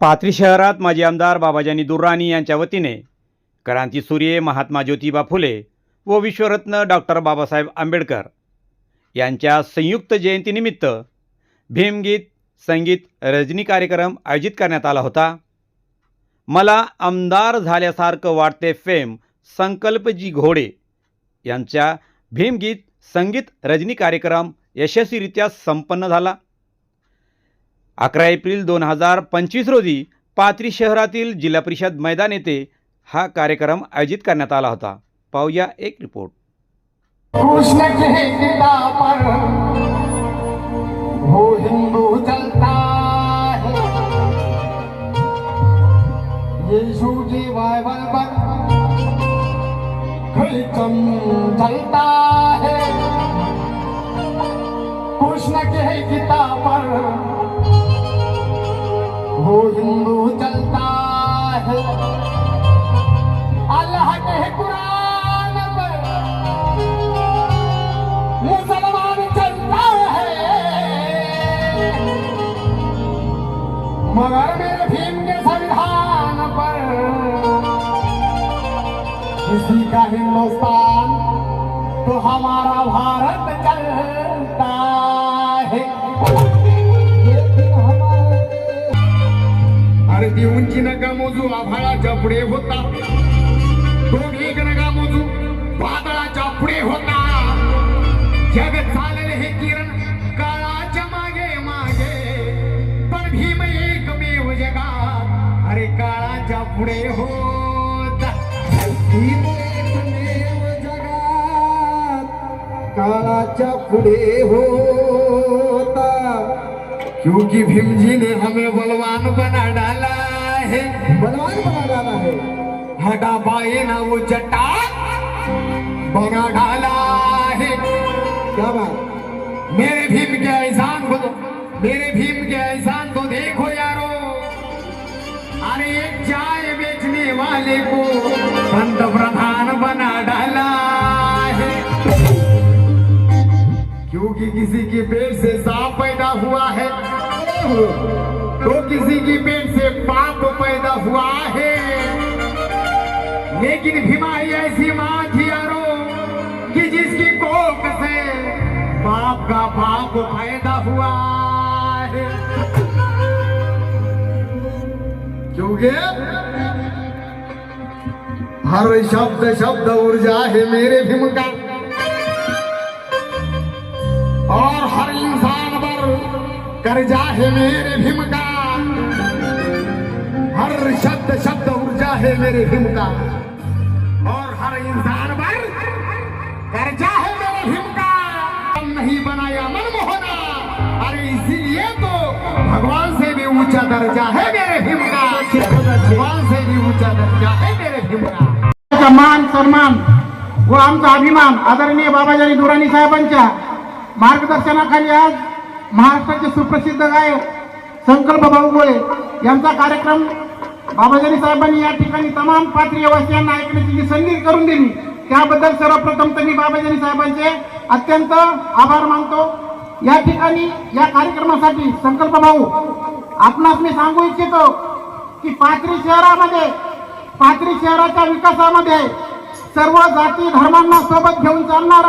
पाथरी शहरात माजी आमदार बाबाजानी दुर्राणी यांच्या वतीने क्रांतीसूर्य महात्मा ज्योतिबा फुले व विश्वरत्न डॉक्टर बाबासाहेब आंबेडकर यांच्या संयुक्त जयंतीनिमित्त भीमगीत संगीत रजनी कार्यक्रम आयोजित करण्यात आला होता. मला आमदार झाल्यासारखं वाटते फेम संकल्पजी घोडे यांच्या भीमगीत संगीत रजनी कार्यक्रम यशस्वीरित्या संपन्न झाला. अकरा एप्रिल दोन हज़ार पंचवीस रोजी पाथरी शहरातील जिल्हा परिषद मैदान येथे हा कार्यक्रम आयोजित करण्यात आला होता. पाहूया एक रिपोर्ट. कृष्ण के गीता पर वो हिंदू चलता है अल्लाह के कुरान पर मुसलमान चलता है मगर मेरे भीम के संविधान पर किसी का हिंदुस्तान तो हमारा भारत चलता है। अरे देऊनची नका मोजू आभाळाच्या पुढे होता. तो एक नका मोजू वादळाच्या पुढे होता. जग चालेल हे किरण काळाच्या मागे मागे. पण भीम एकमेव जगा अरे काळाच्या पुढे होता. भीम एकमेव जगात काळाच्या पुढे होता. क्योंकि भीमजी ने हमें बलवान बना डाला बलवान बना डाला है। हटा पाए ना वो चट्टा बना डाला है। क्या बात? मेरे भीम के एहसान को मेरे भीम के एहसान को देखो यारो। अरे एक चाय बेचने वाले को पंत प्रधान बना डाला है। क्योंकि किसी के पेट से सांप पैदा हुआ है। तो किसी की पेट से पाप पैदा हुआ है। लेकिन भीमाई ऐसी माँ थी यारो कि जिसकी कोख से पाप का पाप पैदा हुआ है। क्योंकि हर शब्द शब्द ऊर्जा है मेरे भीम का। और हर इंसान पर कर्जा है मेरे भीम का। शब्द ऊर्जा है मेरे हिम का। और हर इंसान पर कर्जा है मेरे भीम का। हम नहीं बनाया मनमोहना। अरे इसीलिए तो भगवान से भी ऊँचा दर्जा है मेरे भीम का। भगवान से भी ऊँचा दर्जा है मेरे भीम का। मान सन्मान व आमचा अभिमान। आदरणीय बाबाजानी दुराणी साहेबांच्या मार्गदर्शनाखाली आज महाराष्ट्राचे सुप्रसिद्ध गायक संकल्प बाबुगोळे यांचा कार्यक्रम बाबाजानी साहेबांनी या ठिकाणी तमाम पात्रीयवासियांना ऐकण्याची जी संधी करून दिली. त्याबद्दल सर्वप्रथम तर मी बाबाजानी साहेबांचे अत्यंत आभार मानतो. या ठिकाणी या कार्यक्रमासाठी संकल्प भाऊ आपणास मी सांगू इच्छितो की पाथरी शहरामध्ये पाथरी शहराच्या विकासामध्ये सर्व जाती धर्मांना सोबत घेऊन चालणार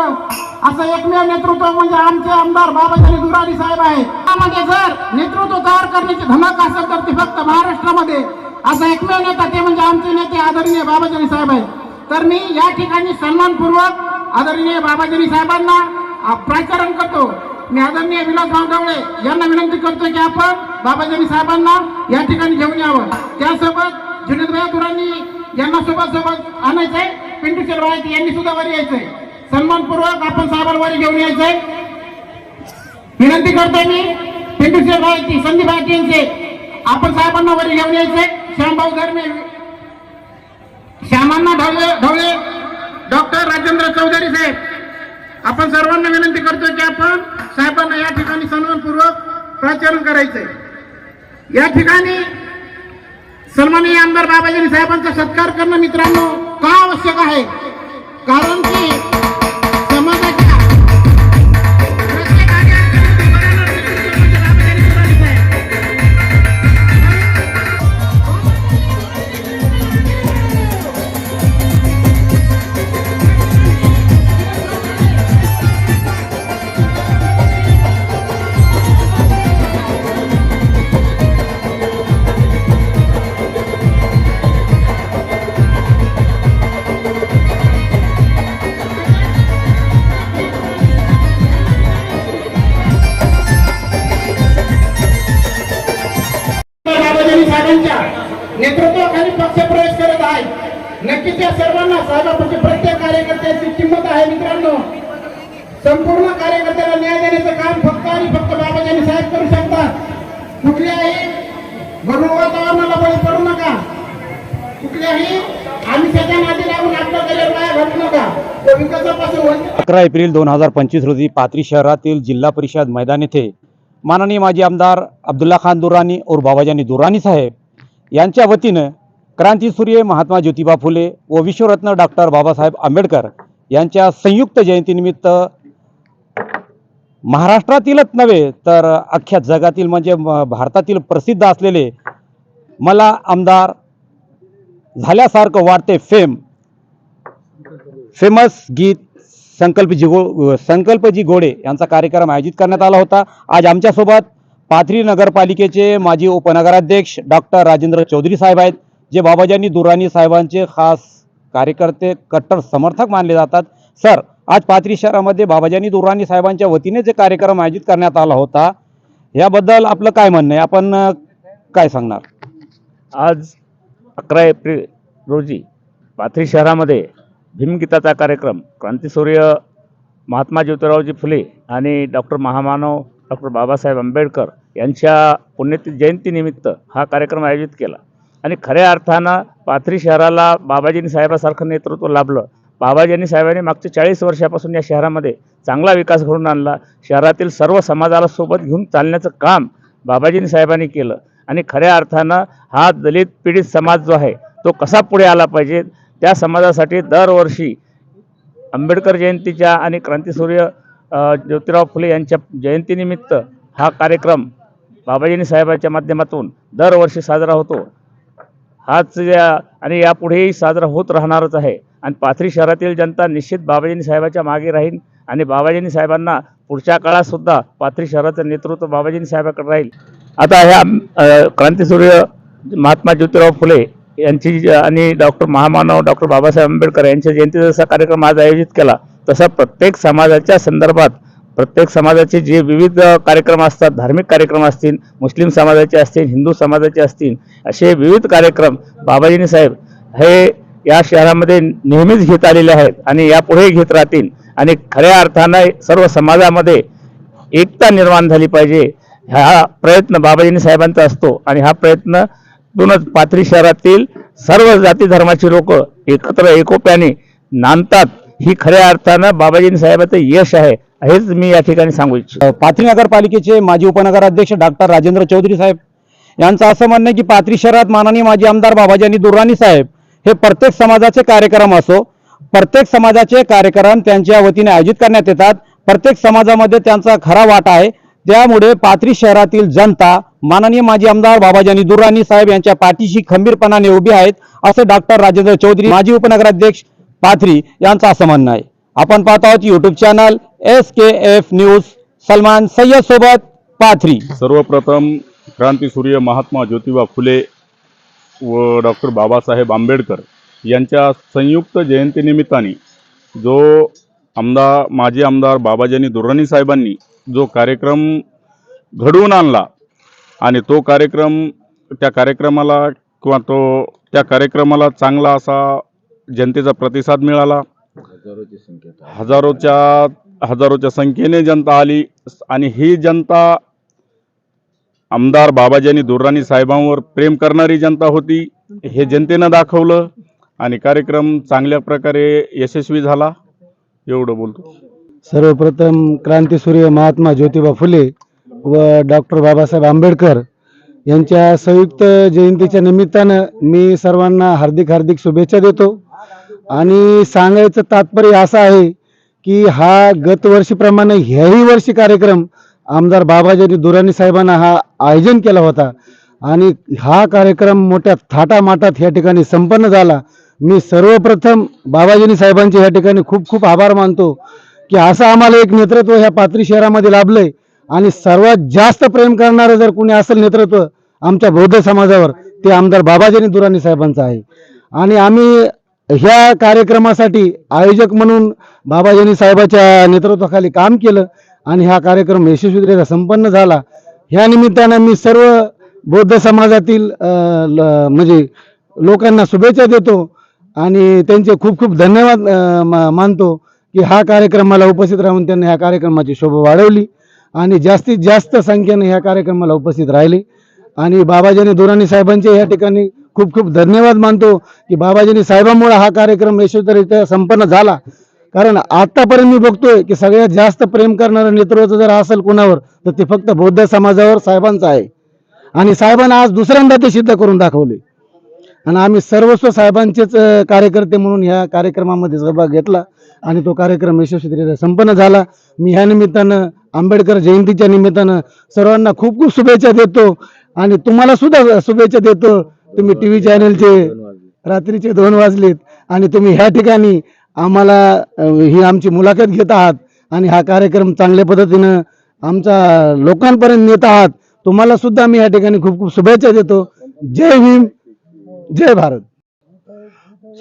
असं एकमेव नेतृत्व म्हणजे आमचे आमदार बाबाजानी दुरारी साहेब आहे त्यामध्ये जर नेतृत्व तयार करण्याची धमक असेल तर ती फक्त महाराष्ट्रामध्ये असा एकमेव नेता ते म्हणजे आमचे नेते आदरणीय बाबाजी साहेब आहे तर मी या ठिकाणी सन्मानपूर्वक आदरणीय बाबाजी साहेबांना प्राचारण करतो. मी आदरणीय विलासराव ढवळे यांना विनंती करतो की आपण बाबाजी साहेबांना या ठिकाणी घेऊन यावं. त्यासोबत जुनेदभाई तुरांनी यांना सोबत सोबत आणायचंय. पिंटू शेरवायती यांनी सुद्धा वर यायचंय. सन्मानपूर्वक आपण साहेबांवर घेऊन यायचंय. विनंती करतोय मी पिंटू शेरवायती संदीप भाटी यांचे आपण साहेबांना वर घेऊन यायचंय. श्यामभाऊ धर्मे श्यामांना ढवळे ढवळे डॉक्टर राजेंद्र चौधरी साहेब. आपण सर्वांना विनंती करतो की आपण साहेबांना या ठिकाणी सन्मानपूर्वक प्राचारण करायचंय. या ठिकाणी सन्माननीय आमदार बाबाजी साहेबांचा सत्कार करणं मित्रांनो का आवश्यक आहे? कारण की नेतृत्वाखाली पक्ष प्रवेश करत आहे. नक्कीच या सर्वांना साहेबांची प्रत्येक कार्यकर्त्याची किंमत आहे मित्रांनो. संपूर्ण कार्यकर्त्याला न्याय देण्याचं काम फक्त आणि फक्त बाबाजी साहेब करू शकतात. कुठल्याही गडू वातावरणाला बळी पडू नका. कुठल्याही अकरा एप्रिल दोन हजार पंचवीस रोजी पाथरी शहरातील जिल्हा परिषद मैदान येथे माननीय माजी आमदार अब्दुल्ला खान दुरानी और बाबाजानी दुरानी साहेब यांच्या वतीनं क्रांतीसूर्य महात्मा ज्योतिबा फुले व विश्वरत्न डॉक्टर बाबासाहेब आंबेडकर यांच्या संयुक्त जयंतीनिमित्त महाराष्ट्रातीलच नव्हे तर अख्ख्या जगातील म्हणजे भारतातील प्रसिद्ध असलेले मला आमदार झाल्यासारखं वाटते फेम फेमस गीत संकल्पजी गो संकल्पजी गोडे यांचा कार्यक्रम आयोजित करण्यात आला होता. आज आमच्यासोबत पाथरी नगरपालिकेचे माजी उपनगराध्यक्ष डॉक्टर राजेंद्र चौधरी साहेब आहेत जे बाबाजानी दुरानी साहेबांचे खास कार्यकर्ते कट्टर समर्थक मानले जातात. सर आज पाथरी शहरामध्ये बाबाजानी दुरानी साहेबांच्या वतीने जे कार्यक्रम आयोजित करण्यात आला होता याबद्दल आपलं काय म्हणणं आहे? आपण काय सांगणार? आज अकरा एप्रिल रोजी पाथरी शहरामध्ये भीमगीताचा कार्यक्रम क्रांतीसूर्य महात्मा ज्योतिरावजी फुले आणि डॉक्टर महामानव डॉक्टर बाबासाहेब आंबेडकर यांच्या पुण्यतिथी जयंतीनिमित्त हा कार्यक्रम आयोजित केला. आणि खऱ्या अर्थानं पाथरी शहराला बाबाजींनी साहेबासारखं नेतृत्व लाभलं. बाबाजींनी साहेबांनी मागच्या चाळीस वर्षापासून या शहरामध्ये चांगला विकास घडून आणला. शहरातील सर्व समाजाला सोबत घेऊन चालण्याचं काम बाबाजींनी साहेबांनी केलं. आणि खऱ्या अर्थानं हा दलित पीडित समाज जो आहे तो कसा पुढे आला पाहिजे? त्या समाजासाठी दरवर्षी आंबेडकर जयंतीच्या आणि क्रांतीसूर्य ज्योतिराव फुले यांच्या जयंतीनिमित्त हा कार्यक्रम बाबाजीनी साहेबांच्या माध्यमातून दरवर्षी साजरा होतो. हाच या आणि यापुढेही साजरा होत राहणारच आहे. आणि पाथरी शहरातील जनता निश्चित बाबाजीनी साहेबाच्या मागे राहील आणि बाबाजीनी साहेबांना पुढच्या काळातसुद्धा पाथरी शहराचं नेतृत्व बाबाजीनी साहेबाकडे राहील. आता ह्या क्रांतीसूर्य महात्मा ज्योतिराव फुले यांची आणि डॉक्टर महामानव डॉक्टर बाबासाहेब आंबेडकर यांच्या जयंतीचा कार्यक्रम आज आयोजित केला. तसा प्रत्येक समाजाच्या संदर्भात प्रत्येक समाजाचे जे विविध कार्यक्रम असतात धार्मिक कार्यक्रम असतील मुस्लिम समाजाचे असतील हिंदू समाजाचे असतील असे विविध कार्यक्रम बाबाजीनी साहेब हे या शहरामध्ये नेहमीच घेत आलेले आहेत आणि यापुढेही घेत राहतील. आणि खऱ्या अर्थानं सर्व समाजामध्ये एकता निर्माण झाली पाहिजे. हा प्रयत्न बाबाजीनी साहेबांचा असतो आणि हा प्रयत्न दोनच पाथरी शहरातील सर्व जाती धर्माची लोक एकत्र एकोप्याने नांदतात. ही खऱ्या अर्थानं बाबाजी साहेबाचं यश आहे हेच मी या ठिकाणी सांगू इच्छितो. पाथरी नगरपालिकेचे माजी उपनगराध्यक्ष डॉक्टर राजेंद्र चौधरी साहेब यांचं असं म्हणणं की पाथरी शहरात माननीय माजी आमदार बाबाजानी दुर्राणी साहेब हे प्रत्येक समाजाचे कार्यक्रम असो प्रत्येक समाजाचे कार्यक्रम त्यांच्या वतीने आयोजित करण्यात येतात प्रत्येक समाजामध्ये त्यांचा खरा वाटा आहे. त्यामुळे पाथरी शहरातील जनता माननीय माजी आमदार बाबाजानी दुर्राणी साहेब यांच्या पाठीशी खंबीरपणाने उभी आहेत असं डॉक्टर राजेंद्र चौधरी माजी उपनगराध्यक्ष पाथरी यांचं असं म्हणणं आहे. आपण पाहत आहोत YouTube channel S K F news Salman Sayyad सोबत पाथरी. सर्वप्रथम क्रांतीसूर्य महात्मा ज्योतिबा फुले व डॉक्टर बाबासाहेब आंबेडकर यांच्या संयुक्त जयंतीनिमित्ताने जो आमदार माजी आमदार बाबाजानी दुर्राणी साहेबांनी जो कार्यक्रम घडवून आणला आणि तो कार्यक्रम त्या कार्यक्रमाला किंवा तो त्या कार्यक्रमाला चांगला असा जनतेचा प्रतिसाद मिळाला. हजारोच्या हजारोच्या संख्येने जनता आली. आणि ही जनता आमदार बाबाजानी दुर्राणी साहेबांवर प्रेम करणारी जनता होती. हे जनतेनं दाखवलं. आणि कार्यक्रम चांगल्या प्रकारे यशस्वी झाला. एवढं बोलतो. सर्वप्रथम क्रांतीसूर्य महात्मा ज्योतिबा फुले व डॉक्टर बाबासाहेब आंबेडकर यांच्या संयुक्त जयंतीच्या निमित्तानं मी सर्वांना हार्दिक हार्दिक शुभेच्छा देतो. आणि सांगायचं तात्पर्य असं आहे की हा गतवर्षीप्रमाणे ह्याही वर्षी कार्यक्रम आमदार बाबाजी दुराणी साहेबांना हा आयोजन केला होता. आणि हा कार्यक्रम मोठ्या थाटामाटात ह्या ठिकाणी संपन्न झाला. मी सर्वप्रथम बाबाजीनी साहेबांचे ह्या ठिकाणी खूप खूप आभार मानतो की असं आम्हाला एक नेतृत्व ह्या पात्री शहरामध्ये लाभलंय. आणि सर्वात जास्त प्रेम करणारं जर कोणी असेल नेतृत्व आमच्या बौद्ध समाजावर ते आमदार बाबाजीनी दुराणी साहेबांचं आहे. आणि आम्ही ह्या कार्यक्रमासाठी आयोजक म्हणून बाबाजानी साहेबाच्या नेतृत्वाखाली काम केलं आणि हा कार्यक्रम यशस्वीरित्या संपन्न झाला. ह्या निमित्तानं मी सर्व बौद्ध समाजातील ल- म्हणजे लोकांना शुभेच्छा देतो आणि त्यांचे खूप खूप धन्यवाद मा- मानतो की हा कार्यक्रमाला उपस्थित राहून त्यांनी ह्या कार्यक्रमाची शोभा वाढवली आणि जास्तीत जास्त संख्येने ह्या कार्यक्रमाला उपस्थित राहिले. आणि बाबाजानी दुराणी साहेबांचे या ठिकाणी खूप खूप धन्यवाद मानतो की बाबाजानी साहेबांमुळे हा कार्यक्रम यशस्वीरित्या संपन्न झाला. कारण आतापर्यंत मी बघतोय की सगळ्यात जास्त प्रेम करणारं नेतृत्व जर असेल कोणावर तर ते फक्त बौद्ध समाजावर साहेबांचं आहे. आणि साहेबांना आज दुसऱ्यांदा ते सिद्ध करून दाखवले. आणि आम्ही सर्वस्व साहेबांचेच कार्यकर्ते म्हणून ह्या कार्यक्रमामध्ये सहभाग घेतला आणि तो कार्यक्रम यशस्वीरित्या संपन्न झाला. मी ह्या निमित्तानं आंबेडकर जयंतीच्या निमित्तानं सर्वांना खूप खूप शुभेच्छा देतो. आणि तुम्हाला सुद्धा शुभेच्छा देतो. तुम्ही टी व्ही चॅनलचे रात्रीचे दोन वाजलेत आणि तुम्ही ह्या ठिकाणी आम्हाला ही आमची मुलाखत घेत आहात आणि हा कार्यक्रम चांगल्या पद्धतीनं आमचा लोकांपर्यंत नेत आहात. तुम्हाला सुद्धा मी या ठिकाणी खूप खूप शुभेच्छा देतो. जय भीम जय भारत.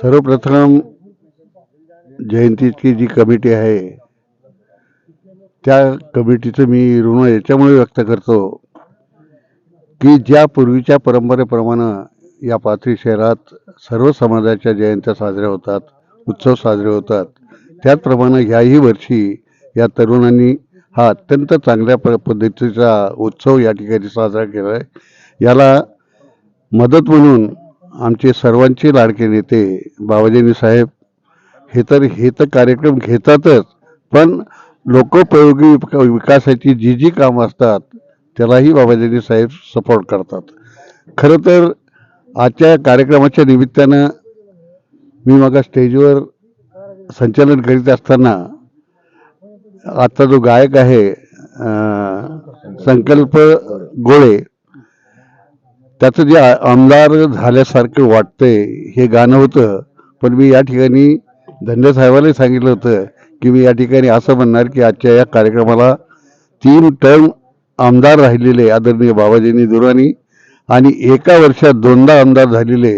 सर्वप्रथम जयंतीची जी कमिटी आहे त्या कमिटीचं मी ऋण याच्यामुळे व्यक्त करतो की ज्या पूर्वीच्या परंपरेप्रमाणे या पाथरी शहरात सर्व समाजाच्या जयंत्या साजऱ्या होतात उत्सव साजरे होतात. त्याचप्रमाणे ह्याही वर्षी या तरुणांनी हा अत्यंत चांगल्या प पद्धतीचा उत्सव या ठिकाणी साजरा केला आहे याला मदत म्हणून आमचे सर्वांचे लाडके नेते बाबाजीनी साहेब हे तर हे तर कार्यक्रम घेतातच पण लोकोपयोगी विकासाची जी जी कामं असतात त्यालाही बाबाजीनी साहेब सपोर्ट करतात. खरं तर आजच्या या कार्यक्रमाच्या निमित्तानं मी मागा स्टेजवर संचालन करीत असताना आजचा जो गायक आहे संकल्प गोळे त्याचं जे आमदार झाल्यासारखं वाटतंय हे गाणं होतं. पण मी या ठिकाणी धंदे साहेबांनी सांगितलं होतं की मी या ठिकाणी असं म्हणणार की आजच्या या कार्यक्रमाला तीन टर्म आमदार राहिलेले आदरणीय बाबाजींनी दुराणी आणि एका वर्षात दोनदा आमदार झालेले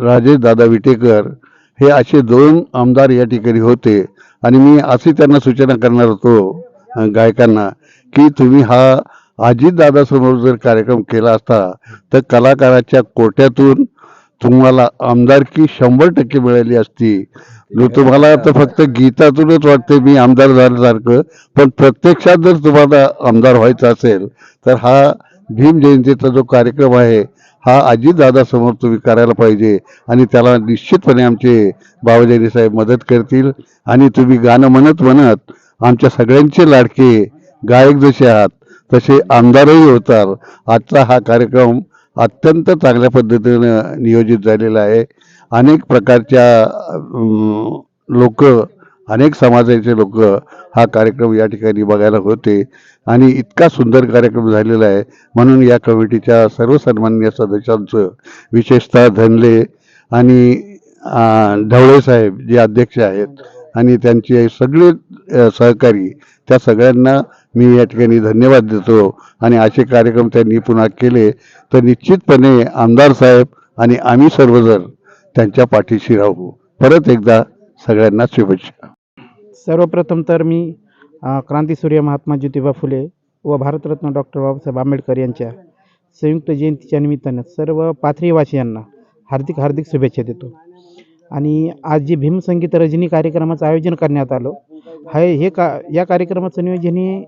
राजेश दादा विटेकर हे असे दोन आमदार या ठिकाणी होते. आणि मी अशी त्यांना सूचना करणार होतो गायकांना की तुम्ही हा अजितदादासमोर जर कार्यक्रम केला असता तर कलाकाराच्या कोट्यातून तुम्हाला आमदारकी शंभर टक्के मिळाली असती. तुम्हाला तर फक्त गीतातूनच वाटते मी आमदार झाल्यासारखं पण प्रत्यक्षात जर तुम्हाला आमदार व्हायचं असेल तर हा भीम जयंतीचा जो कार्यक्रम आहे हा अजितदादासमोर तुम्ही करायला पाहिजे आणि त्याला निश्चितपणे आमचे बाबाजानी साहेब मदत करतील. आणि तुम्ही गाणं म्हणत म्हणत आमच्या सगळ्यांचे लाडके गायक जसे आहात तसे आमदारही होतात. आजचा हा कार्यक्रम अत्यंत चांगल्या पद्धतीनं नियोजित झालेला आहे. अनेक प्रकारच्या लोक अनेक समाजाचे लोक हा कार्यक्रम या ठिकाणी बघायला होते. आणि इतका सुंदर कार्यक्रम झालेला आहे. म्हणून या कमिटीच्या सर्व सन्मान्य सदस्यांचं विशेषतः धनले आणि ढवळेसाहेब ढवळे साहेब जे अध्यक्ष आहेत आणि त्यांचे सगळे सहकारी त्या सगळ्यांना मी या ठिकाणी धन्यवाद देतो. आणि असे कार्यक्रम त्यांनी पुन्हा केले तर निश्चितपणे आमदार साहेब आणि आम्ही सर्वजण त्यांच्या पाठीशी राहू. परत एकदा सगळ्यांना शुभेच्छा. सर्वप्रथम तर मी क्रांतीसूर्य महात्मा ज्योतिबा फुले व भारतरत्न डॉक्टर बाबासाहेब आंबेडकर यांच्या संयुक्त जयंतीच्या निमित्तानं सर्व पाथरीवासियांना हार्दिक हार्दिक शुभेच्छा देतो. आणि आज जे भीमसंगीत रजनी कार्यक्रमाचं आयोजन करण्यात आलं हे हे का या कार्यक्रमाचं नियोजन हे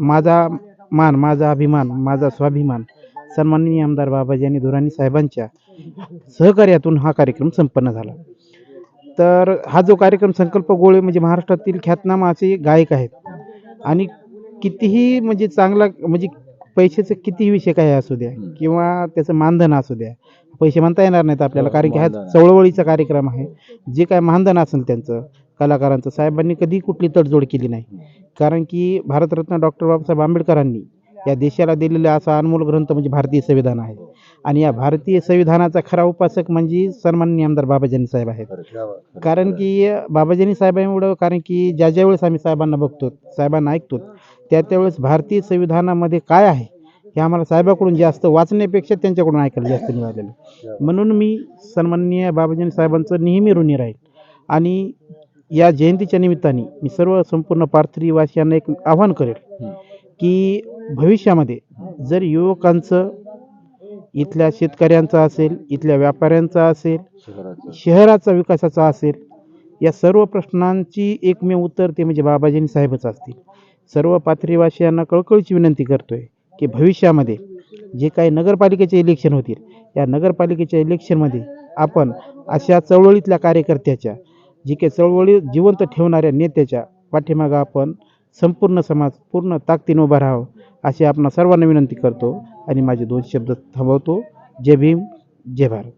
माझा मान माझा अभिमान माझा स्वाभिमान सन्माननीय आमदार बाबाजी आणि धुराणी साहेबांच्या सहकार्यातून हा कार्यक्रम संपन्न झाला. तर हा जो कार्यक्रम संकल्प गोळे म्हणजे महाराष्ट्रातील ख्यातनामा असे गायक आहेत. आणि कितीही म्हणजे चांगला म्हणजे पैशाचं कितीही विषय काय असू द्या किंवा त्याचं मानधन असू द्या पैसे म्हणता येणार नाहीत आपल्याला कारण की हा चळवळीचा कार्यक्रम आहे. जे काय मानधन असेल त्यांचं कलाकारांचं साहेबांनी कधी कुठली तडजोड केली नाही. कारण की भारतरत्न डॉक्टर बाबासाहेब आंबेडकरांनी या देशाला दिलेला असा अनमोल ग्रंथ म्हणजे भारतीय संविधान आहे. आणि या भारतीय संविधानाचा खरा उपासक म्हणजे सन्माननीय आमदार बाबाजानी साहेब आहेत. कारण की बाबाजानी साहेबांमुळं कारण की ज्या ज्या वेळेस आम्ही साहेबांना बघतो साहेबांना ऐकतो त्या त्यावेळेस भारतीय संविधानामध्ये काय आहे हे आम्हाला साहेबाकडून जास्त वाचण्यापेक्षा त्यांच्याकडून ऐकायला जास्त मिळालेलं म्हणून मी सन्माननीय बाबाजानी साहेबांचं नेहमी ऋणी राहील. आणि या जयंतीच्या निमित्ताने मी सर्व संपूर्ण पार्थरीवासियांना एक आव्हान करेल. की भविष्यामध्ये जर युवकांचं इथल्या शेतकऱ्यांचा असेल इथल्या व्यापाऱ्यांचा असेल शहराचा. विकासाचा असेल या सर्व प्रश्नांची एकमेव उत्तर ते म्हणजे बाबाजींनी साहेबच असतील. सर्व पाथरीवासियांना कळकळीची विनंती करतोय की भविष्यामध्ये जे काही नगरपालिकेचे इलेक्शन होतील या नगरपालिकेच्या इलेक्शनमध्ये आपण अशा चळवळीतल्या कार्यकर्त्याच्या जी काही चळवळी जिवंत ठेवणाऱ्या नेत्याच्या पाठीमागं आपण संपूर्ण समाज पूर्ण ताकदीनं उभा राहावं अशी आपण सर्वांना विनंती करतो आणि माझे दोन शब्द थांबवतो. जय भीम जय भारत.